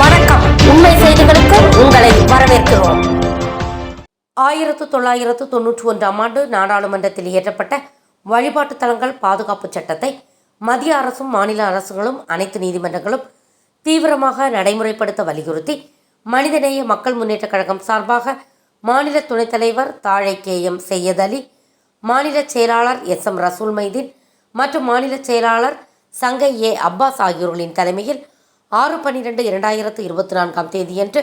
வணக்கம். உண்மை செய்திகளுக்கு உங்களை வரவேற்கிறோம். ஆயிரத்து தொள்ளாயிரத்து தொன்னூற்றி ஒன்றாம் ஆண்டு நாடாளுமன்றத்தில் இயற்றப்பட்ட வழிபாட்டுத் தலங்கள் பாதுகாப்பு சட்டத்தை மத்திய அரசும் மாநில அரசுகளும் அனைத்து நீதிமன்றங்களும் தீவிரமாக நடைமுறைப்படுத்த வலியுறுத்தி மனிதநேய மக்கள் முன்னேற்றக் கழகம் சார்பாக மாநில துணைத் தலைவர் தாழை கே எம் செய்யத் அலி மாநில செயலாளர் எஸ் எம் ரசூல் மைதீன் மற்றும் மாநில செயலாளர் சங்கை ஏ அப்பாஸ் ஆகியோர்களின் தலைமையில் ஆறு பன்னிரெண்டு இரண்டாயிரத்து இருபத்தி நான்காம் தேதியன்று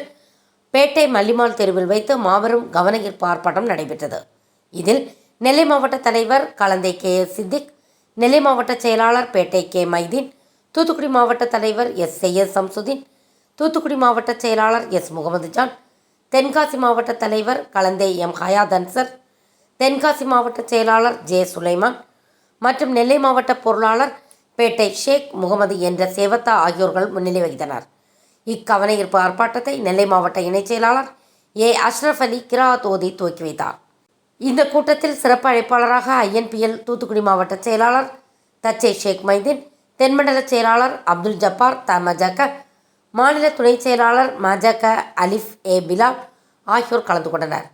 பேட்டை மல்லிமால் தெருவில் வைத்து மாபெரும் கவனஈர்ப்பு ஆர்ப்பாட்டம் நடைபெற்றது. இதில் நெல்லை மாவட்ட தலைவர் கலந்தை கே எஸ் சித்திக் நெல்லை மாவட்ட செயலாளர் பேட்டை கே மைதீன் தூத்துக்குடி மாவட்ட தலைவர் எஸ் எஸ் சம்சுதீன் தூத்துக்குடி மாவட்ட செயலாளர் எஸ் முகமது ஜான் தென்காசி மாவட்ட தலைவர் கலந்தை எம் ஹயாத் அன்சர் தென்காசி மாவட்ட செயலாளர் ஜே சுலைமான் மற்றும் நெல்லை மாவட்ட பொருளாளர் பேட்டை ஷேக் முகமது என்ற சேவத்தா ஆகியோர்கள் முன்னிலை வகித்தனர். இக்கவன ஈர்ப்பு ஆர்ப்பாட்டத்தை நெல்லை மாவட்ட இணைச் செயலாளர் ஏ. அஷ்ரஃப் அலி கிராத் ஓதி துவக்கி வைத்தார். இந்த கூட்டத்தில் சிறப்பு அழைப்பாளராக ஐஎன்பிஎல் தூத்துக்குடி மாவட்ட செயலாளர் தச்சை ஷேக் மைதீன் தென்மண்டல செயலாளர் அப்துல் ஜப்பார் தமஜக மாநில துணைச் செயலாளர் மஜக அலிஃப் ஏ. பிலால் ஆகியோர் கலந்து கொண்டனர்.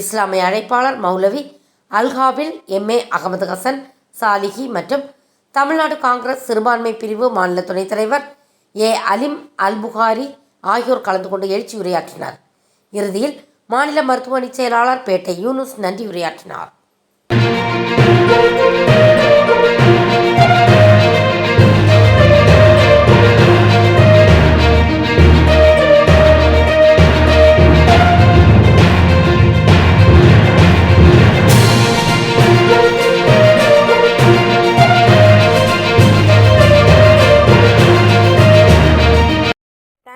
இஸ்லாமிய அழைப்பாளர் மௌலவி அல்ஹாபில் எம்ஏ அகமது ஹசன் சாலிஹி மற்றும் தமிழ்நாடு காங்கிரஸ் சிறுபான்மை பிரிவு மாநில துணைத் தலைவர் ஏ. அலிம் அல் புகாரி ஆகியோர் கலந்து கொண்டு எழுச்சி உரையாற்றினார். இறுதியில் மாநில மருத்துவமனை செயலாளர் பேட்டை யூனுஸ் நன்றி உரையாற்றினார்.